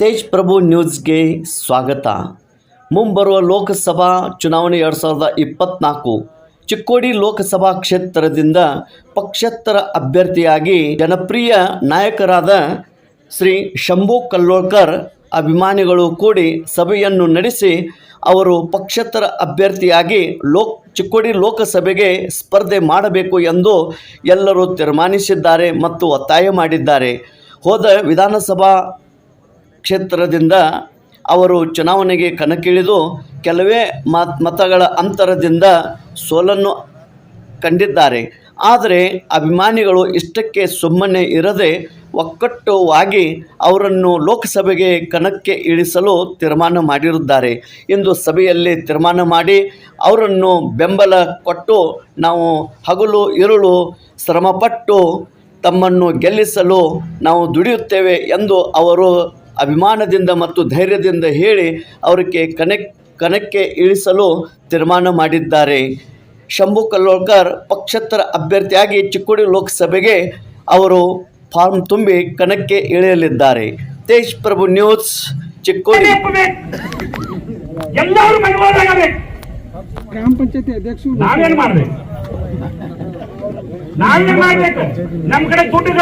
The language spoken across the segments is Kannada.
ತೇಜ್ ಪ್ರಭು ನ್ಯೂಸ್ಗೆ ಸ್ವಾಗತ. ಮುಂಬರುವ ಲೋಕಸಭಾ ಚುನಾವಣೆ ಎರಡು ಸಾವಿರದ ಇಪ್ಪತ್ತ್ನಾಲ್ಕು ಚಿಕ್ಕೋಡಿ ಲೋಕಸಭಾ ಕ್ಷೇತ್ರದಿಂದ ಪಕ್ಷೇತರ ಅಭ್ಯರ್ಥಿಯಾಗಿ ಜನಪ್ರಿಯ ನಾಯಕರಾದ ಶ್ರೀ ಶಂಭು ಕಲ್ಲೋಳ್ಕರ್ ಅಭಿಮಾನಿಗಳು ಕೂಡಿ ಸಭೆಯನ್ನು ನಡೆಸಿ ಅವರು ಪಕ್ಷೇತರ ಅಭ್ಯರ್ಥಿಯಾಗಿ ಲೋಕ್, ಚಿಕ್ಕೋಡಿ ಲೋಕಸಭೆಗೆ ಸ್ಪರ್ಧೆ ಮಾಡಬೇಕು ಎಂದು ಎಲ್ಲರೂ ತೀರ್ಮಾನಿಸಿದ್ದಾರೆ ಮತ್ತು ಒತ್ತಾಯ ಮಾಡಿದ್ದಾರೆ. ಹೋದ ವಿಧಾನಸಭಾ ಕ್ಷೇತ್ರದಿಂದ ಅವರು ಚುನಾವಣೆಗೆ ಕಣಕ್ಕಿಳಿದು ಕೆಲವೇ ಮತ್, ಮತಗಳ ಅಂತರದಿಂದ ಸೋಲನ್ನು ಕಂಡಿದ್ದಾರೆ. ಆದರೆ ಅಭಿಮಾನಿಗಳು ಇಷ್ಟಕ್ಕೆ ಸುಮ್ಮನೆ ಇರದೆ ಒಕ್ಕಟ್ಟುವಾಗಿ ಅವರನ್ನು ಲೋಕಸಭೆಗೆ ಕಣಕ್ಕೆ ಇಳಿಸಲು ತೀರ್ಮಾನ ಮಾಡಿರುತ್ತಾರೆ. ಎಂದು ಸಭೆಯಲ್ಲಿ ತೀರ್ಮಾನ ಮಾಡಿ ಅವರನ್ನು ಬೆಂಬಲ ಕೊಟ್ಟು ನಾವು ಹಗಲು ಇರುಳು ಶ್ರಮಪಟ್ಟು ತಮ್ಮನ್ನು ಗೆಲ್ಲಿಸಲು ನಾವು ದುಡಿಯುತ್ತೇವೆ ಎಂದು ಅವರು ಅಭಿಮಾನದಿಂದ ಮತ್ತು ಧೈರ್ಯದಿಂದ ಹೇಳಿ ಅವರಿಗೆ ಕನೆಕ್ ಕಣಕ್ಕೆ ಇಳಿಸಲು ತೀರ್ಮಾನ ಮಾಡಿದ್ದಾರೆ. ಶಂಭು ಕಲ್ಲೋಳ್ಕರ್ ಪಕ್ಷೇತರ ಅಭ್ಯರ್ಥಿಯಾಗಿ ಚಿಕ್ಕೋಡಿ ಲೋಕಸಭೆಗೆ ಅವರು ಫಾರ್ಮ್ ತುಂಬಿ ಕಣಕ್ಕೆ ಇಳಿಯಲಿದ್ದಾರೆ. ತೇಜ್ ಪ್ರಭು ನ್ಯೂಸ್ ಚಿಕ್ಕೋಡಿ. ಗ್ರಾಮ ಪಂಚಾಯತಿ ಅಧ್ಯಕ್ಷರು ನಾವೇನ್ ಮಾಡ್ಬೇಕು? ನಾವೇನ್ ಮಾಡ್ಬೇಕು? ನಮ್ ಕಡೆ ದುಡ್ಡು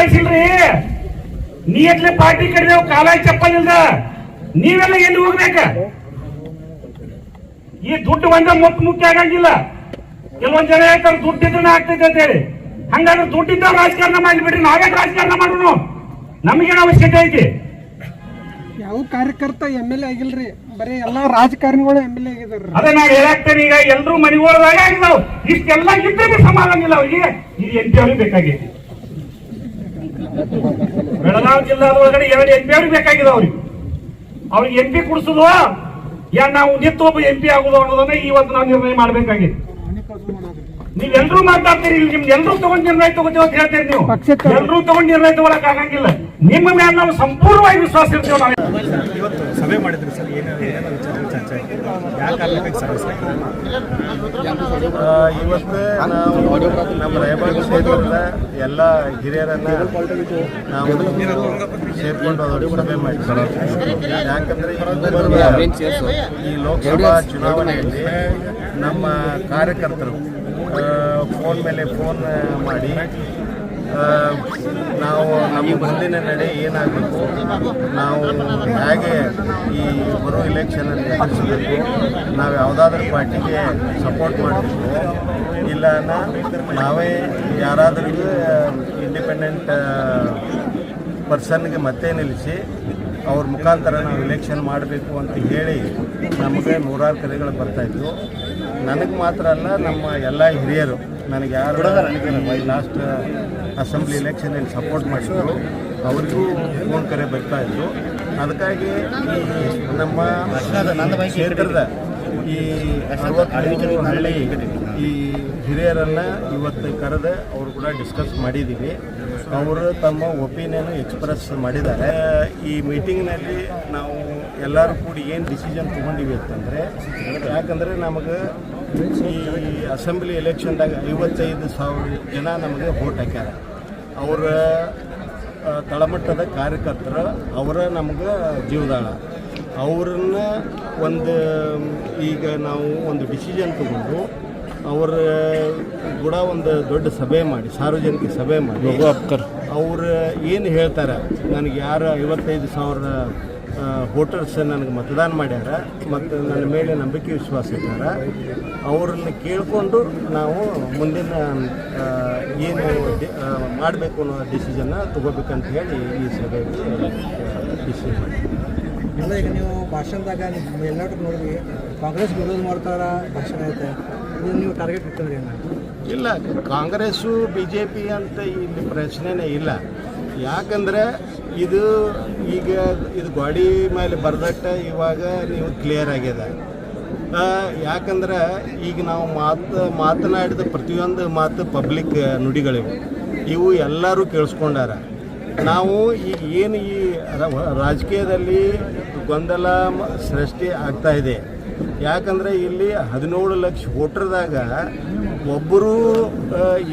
ಗಳಿಸಿಲ್ರಿ ಎಲ್ಲ ಪಾರ್ಟಿ ಕಡಿದೇವ್ ಕಾಲ ಚಪ್ಪಲ್ ಇಲ್ದ? ನೀವೆಲ್ಲ ಎಲ್ಲಿ ಹೋಗ್ಬೇಕ? ಈ ದುಡ್ಡು ಒಂದ ಮುಖ್ಯ ಮುಖ್ಯ ಆಗಂಗಿಲ್ಲ. ಕೆಲವೊಂದ್ ಜನ ಹೇಳ್ತಾರೆ ದುಡ್ಡು ಇದ್ರೆ ಆಗ್ತೈತೆ ಅಂತ ಹೇಳಿ ಹಂಗಾದ್ರೆ ದುಡ್ಡಿದ್ದ ರಾಜಕಾರಣ ಮಾಡಿಬಿಡ್ರಿ ನಾವೇ ರಾಜಕಾರಣ ಮಾಡೋಣ ನಮಗೇನು ಅವಶ್ಯಕತೆ ಐತಿ? ಯಾವ ಕಾರ್ಯಕರ್ತ ಎಂ ಎಲ್ ಎ ಆಗಿಲ್ರಿ ಬರೀ ಎಲ್ಲಾ ರಾಜಕಾರಣಿಗಳು ಎಂ ಎಲ್ ಎ ಆಗಿದಾರ ಅದೇ ನಾ ಹೇಳಾಕ್ತೇನೆ ಈಗ ಎಲ್ಲರೂ ಮನೆಗೊಳದಾಗ ಆಗಿಲ್ಲ ಇಷ್ಟೆಲ್ಲ ಇದ್ರೆ ಸಮಾಧಾನ ಇಲ್ಲ ಅವ್ರಿಗೆ. ಇದು ಎಂಟಿ ಅವ್ರಿಗೆ ಬೇಕಾಗೈತಿ. ಬೆಳಗಾವಿ ಜಿಲ್ಲಾದ ಒಳಗಡೆ ಎರಡು ಎಂ ಪಿ ಅವ್ರಿಗೆ ಬೇಕಾಗಿದೆ ಅವ್ರಿಗೆ. ಅವ್ರಿಗೆ ಎಂ ಪಿ ಕುಡಿಸೋದು ಯಾ ನಾವು ನಿತ್ತು ಒಬ್ಬ ಎಂ ಪಿ ಆಗುದು ಅನ್ನೋದನ್ನ ಇವತ್ತು ನಾವು ನಿರ್ಣಯ ಮಾಡ್ಬೇಕಾಗಿದೆ. ನೀವೆಲ್ಲರೂ ಮಾತಾಡ್ತೀರಿ ಇಲ್ಲಿ ನಿಮ್ಗೆ ಎಲ್ಲರೂ ತಗೊಂಡ್ ನಿರ್ಣಯ ತಗೋತೀವಿ ಅಂತ ಹೇಳ್ತೀರಿ ನೀವು. ಎಲ್ಲರೂ ತಗೊಂಡ್ ನಿರ್ಣಯ ತಗೊಳಕ್ ಆಗಂಗಿಲ್ಲ. ನಿಮ್ಮ ಮೇಲೆ ನಾವು ಸಂಪೂರ್ಣವಾಗಿ ವಿಶ್ವಾಸ ಇರ್ತೀವಿ ನಾವು. ಇವತ್ತು ಸಭೆ ಮಾಡಿದ್ರಿ ಸರ್ ಚರ್ಚೆ ಇವತ್ತು ನಾವು ನಮ್ಮ ರಾಯಬಾಗ ಸೇರಿದಂತ ಎಲ್ಲ ಹಿರಿಯರನ್ನ ನಾವು ಸೇರ್ಕೊಂಡು ಅದರ ಸಭೆ ಮಾಡಿದ್ವಿ. ಯಾಕಂದ್ರೆ ಈ ಲೋಕಸಭಾ ಚುನಾವಣೆಯಲ್ಲಿ ನಮ್ಮ ಕಾರ್ಯಕರ್ತರು ಫೋನ್ ಮೇಲೆ ಫೋನ್ ಮಾಡಿ. ನಾವು ನಮ್ಮ ಮುಂದಿನ ನಡೆ ಏನಾಗಬೇಕು, ನಾವು ಹೇಗೆ ಈ ಬರೋ ಎಲೆಕ್ಷನಲ್ಲಿ ಎದುರಿಸಬೇಕು, ನಾವು ಯಾವುದಾದ್ರೂ ಪಾರ್ಟಿಗೆ ಸಪೋರ್ಟ್ ಮಾಡಬೇಕು, ಇಲ್ಲ ನಾವೇ ಯಾರಾದ್ರೂ ಇಂಡಿಪೆಂಡೆಂಟ್ ಪರ್ಸನ್ಗೆ ಮತ್ತೆ ನಿಲ್ಲಿಸಿ ಅವ್ರ ಮುಖಾಂತರ ನಾವು ಇಲೆಕ್ಷನ್ ಮಾಡಬೇಕು ಅಂತ ಹೇಳಿ ನಮಗೆ ನೂರಾರು ಕರೆಗಳು ಬರ್ತಾಯಿತ್ತು ನನಗೆ ಮಾತ್ರ ಅಲ್ಲ ನಮ್ಮ ಎಲ್ಲ ಹಿರಿಯರು ನನಗೆ ಯಾರು ಲಾಸ್ಟ್ ಅಸೆಂಬ್ಲಿ ಎಲೆಕ್ಷನಲ್ಲಿ ಸಪೋರ್ಟ್ ಮಾಡಿದ್ರು. ಅವರಿಗೂ ಫೋನ್ ಕರೆ ಬರ್ತಾ ಇತ್ತು ಅದಕ್ಕಾಗಿ ನಮ್ಮ ಕ್ಷೇತ್ರದ ಈ ಹಳ್ಳಿ ಈ ಹಿರಿಯರನ್ನ ಇವತ್ತು ಕರೆದು ಅವರು ಕೂಡ ಡಿಸ್ಕಸ್ ಮಾಡಿದ್ದೀವಿ ಅವರು ತಮ್ಮ ಒಪಿನಿಯನ್ ಎಕ್ಸ್ಪ್ರೆಸ್ ಮಾಡಿದ್ದಾರೆ. ಈ ಮೀಟಿಂಗ್ನಲ್ಲಿ ನಾವು ಎಲ್ಲರೂ ಕೂಡಿ ಏನು ಡಿಸಿಷನ್ ತೊಗೊಂಡಿವಿ ಅಂತಂದರೆ, ಯಾಕಂದರೆ ನಮಗೆ ಈ ಅಸೆಂಬ್ಲಿ ಎಲೆಕ್ಷನ್ದಾಗ ಐವತ್ತೈದು ಸಾವಿರ ಜನ ನಮಗೆ ವೋಟ್ ಹಾಕ್ಯಾರ. ಅವರ ತಳಮಟ್ಟದ ಕಾರ್ಯಕರ್ತರು ಅವರ ನಮ್ಗೆ ಜೀವದಾಳ. ಅವ್ರನ್ನ ಒಂದು ಈಗ ನಾವು ಒಂದು ಡಿಸಿಷನ್ ತಗೊಂಡು ಅವರ ಕೂಡ ಒಂದು ದೊಡ್ಡ ಸಭೆ ಮಾಡಿ ಸಾರ್ವಜನಿಕ ಸಭೆ ಮಾಡಿ. ಅವರು ಏನು ಹೇಳ್ತಾರೆ ನನಗೆ ಯಾರು ಐವತ್ತೈದು ಸಾವಿರ ವೋಟರ್ಸ್ ನನಗೆ ಮತದಾನ ಮಾಡ್ಯಾರ ಮತ್ತು ನನ್ನ ಮೇಲೆ ನಂಬಿಕೆ ವಿಶ್ವಾಸ ಇದ್ದಾರ ಅವ್ರನ್ನ ಕೇಳಿಕೊಂಡು ನಾವು ಮುಂದಿನ ಏನು ಮಾಡಬೇಕು ಅನ್ನೋ ಡಿಸಿಷನ್ನ ತಗೋಬೇಕಂತ ಹೇಳಿ ಈ ಸಭೆಯಲ್ಲಿ ಡಿಸಿಷನ್ ಮಾಡಿ ಅಲ್ಲ ಈಗ ನೀವು ಭಾಷಣದಾಗ ಎಲ್ಲಾಟಕ್ಕೆ ನೋಡಿದ್ವಿ ಕಾಂಗ್ರೆಸ್ ವಿರೋಧ ಮಾಡ್ತಾರ, ಭಾಷಣ ಐತೆ. ಇದು ನೀವು ಟಾರ್ಗೆಟ್ ಇಟ್ಟಿದ್ರಿ ಇಲ್ಲ, ಕಾಂಗ್ರೆಸ್ಸು ಬಿ ಜೆ ಪಿ ಅಂತ ಇಲ್ಲಿ ಪ್ರಶ್ನೆನೇ ಇಲ್ಲ. ಯಾಕಂದರೆ ಇದು ಈಗ ಇದು ಗಾಡಿ ಮೇಲೆ ಬರ್ದಟ್ಟ ಇವಾಗ ನೀವು ಕ್ಲಿಯರ್ ಆಗ್ಯದ. ಯಾಕಂದ್ರೆ ಈಗ ನಾವು ಮಾತು, ಮಾತನಾಡಿದ ಪ್ರತಿಯೊಂದು ಮಾತು ಪಬ್ಲಿಕ್ ನುಡಿಗಳಿವೆ. ಇವು ಎಲ್ಲರೂ ಕೇಳಿಸ್ಕೊಂಡಾರ. ನಾವು ಈಗ ಏನು ಈ ರಾಜಕೀಯದಲ್ಲಿ ಗೊಂದಲ ಸೃಷ್ಟಿ ಆಗ್ತಾ ಇದೆ. ಯಾಕಂದರೆ ಇಲ್ಲಿ ಹದಿನೇಳು ಲಕ್ಷ ವೋಟರ್ದಾಗ ಒಬ್ಬರು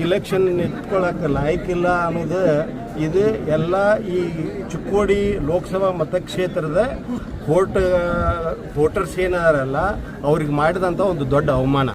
ಇಲೆಕ್ಷನ್ ನಿಂತ್ಕೊಳ್ಳೋಕೆ ಲಾಯಕ್ಕಿಲ್ಲ ಅನ್ನೋದು ಇದು ಎಲ್ಲ ಈ ಚಿಕ್ಕೋಡಿ ಲೋಕಸಭಾ ಮತಕ್ಷೇತ್ರದ ವೋಟ್ ವೋಟರ್ಸ್ ಏನಾರಲ್ಲ, ಅವ್ರಿಗೆ ಮಾಡಿದಂಥ ಒಂದು ದೊಡ್ಡ ಅವಮಾನ.